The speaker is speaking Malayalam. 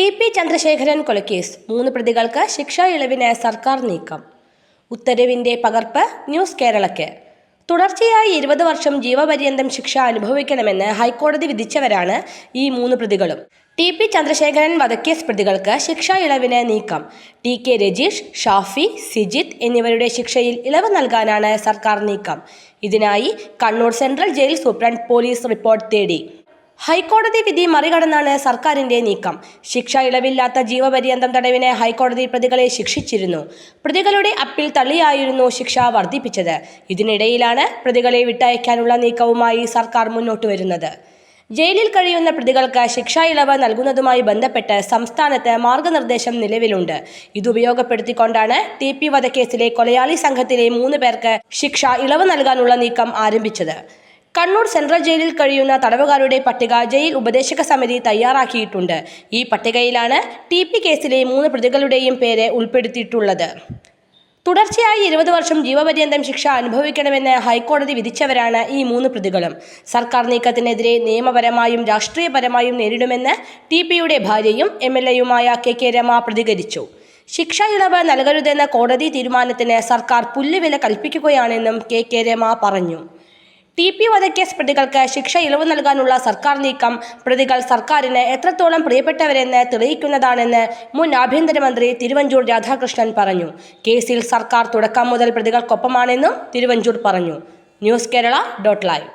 ടി പി ചന്ദ്രശേഖരൻ കൊലക്കേസ്. മൂന്ന് പ്രതികൾക്ക് ശിക്ഷാ ഇളവിന് സർക്കാർ നീക്കം. ഉത്തരവിന്റെ പകർപ്പ് ന്യൂസ് കേരളയ്ക്ക് തുടർച്ചയായി ഇരുപത് വർഷം ജീവപര്യന്തം ശിക്ഷ അനുഭവിക്കണമെന്ന് ഹൈക്കോടതി വിധിച്ചവരാണ് ഈ മൂന്ന് പ്രതികളും. ടി പി ചന്ദ്രശേഖരൻ വധക്കേസ് പ്രതികൾക്ക് ശിക്ഷാ ഇളവിന് നീക്കം. ടി കെ രജീഷ് ഷാഫി സിജിത്ത് എന്നിവരുടെ ശിക്ഷയിൽ ഇളവ് നൽകാനാണ് സർക്കാർ നീക്കം. ഇതിനായി Kannur central jail superintendent police report തേടി. ഹൈക്കോടതി വിധി മറികടന്നാണ് സർക്കാരിന്റെ നീക്കം. ശിക്ഷ ഇളവില്ലാത്ത ജീവപര്യന്തം തടവിന് ഹൈക്കോടതി പ്രതികളെ ശിക്ഷിച്ചിരുന്നു. പ്രതികളുടെ അപ്പീൽ തള്ളിയായിരുന്നു ശിക്ഷ വർദ്ധിപ്പിച്ചത്. ഇതിനിടയിലാണ് പ്രതികളെ വിട്ടയക്കാനുള്ള നീക്കവുമായി സർക്കാർ മുന്നോട്ട് വരുന്നത്. ജയിലിൽ കഴിയുന്ന പ്രതികൾക്ക് ശിക്ഷാ ഇളവ് നൽകുന്നതുമായി ബന്ധപ്പെട്ട് സംസ്ഥാനത്ത് മാർഗനിർദ്ദേശം നിലവിലുണ്ട്. ഇതുപയോഗപ്പെടുത്തിക്കൊണ്ടാണ് ടി പി വധക്കേസിലെ കൊലയാളി സംഘത്തിലെ മൂന്ന് പേർക്ക് ശിക്ഷ ഇളവ് നൽകാനുള്ള നീക്കം ആരംഭിച്ചത്. കണ്ണൂർ സെൻട്രൽ ജയിലിൽ കഴിയുന്ന തടവുകാരുടെ പട്ടിക ജയിൽ ഉപദേശക സമിതി തയ്യാറാക്കിയിട്ടുണ്ട്. ഈ പട്ടികയിലാണ് ടി പി കേസിലെ മൂന്ന് പ്രതികളുടെയും പേര് ഉൾപ്പെടുത്തിയിട്ടുള്ളത്. തുടർച്ചയായി ഇരുപത് വർഷം ജീവപര്യന്തം ശിക്ഷ അനുഭവിക്കണമെന്ന് ഹൈക്കോടതി വിധിച്ചവരാണ് ഈ മൂന്ന് പ്രതികളും. സർക്കാർ നീക്കത്തിനെതിരെ നിയമപരമായും രാഷ്ട്രീയപരമായും നേരിടുമെന്ന് ടി പിയുടെ ഭാര്യയും എം എൽ എയുമായ കെ കെ രമ പ്രതികരിച്ചു. ശിക്ഷ ഇളവ് നൽകരുതെന്ന കോടതി തീരുമാനത്തിന് സർക്കാർ പുല്ലുവില കൽപ്പിക്കുകയാണെന്നും കെ കെ രമ പറഞ്ഞു. ടി പി വധക്കേസ് പ്രതികൾക്ക് ശിക്ഷ ഇളവ് നൽകാനുള്ള സർക്കാർ നീക്കം പ്രതികൾ സർക്കാരിന് എത്രത്തോളം പ്രിയപ്പെട്ടവരെന്ന് തെളിയിക്കുന്നതാണെന്ന് മുൻ ആഭ്യന്തരമന്ത്രി തിരുവഞ്ചൂർ രാധാകൃഷ്ണൻ പറഞ്ഞു. കേസിൽ സർക്കാർ തുടക്കം മുതൽ പ്രതികൾക്കൊപ്പമാണെന്നും തിരുവഞ്ചൂർ പറഞ്ഞു. News Kerala dot live.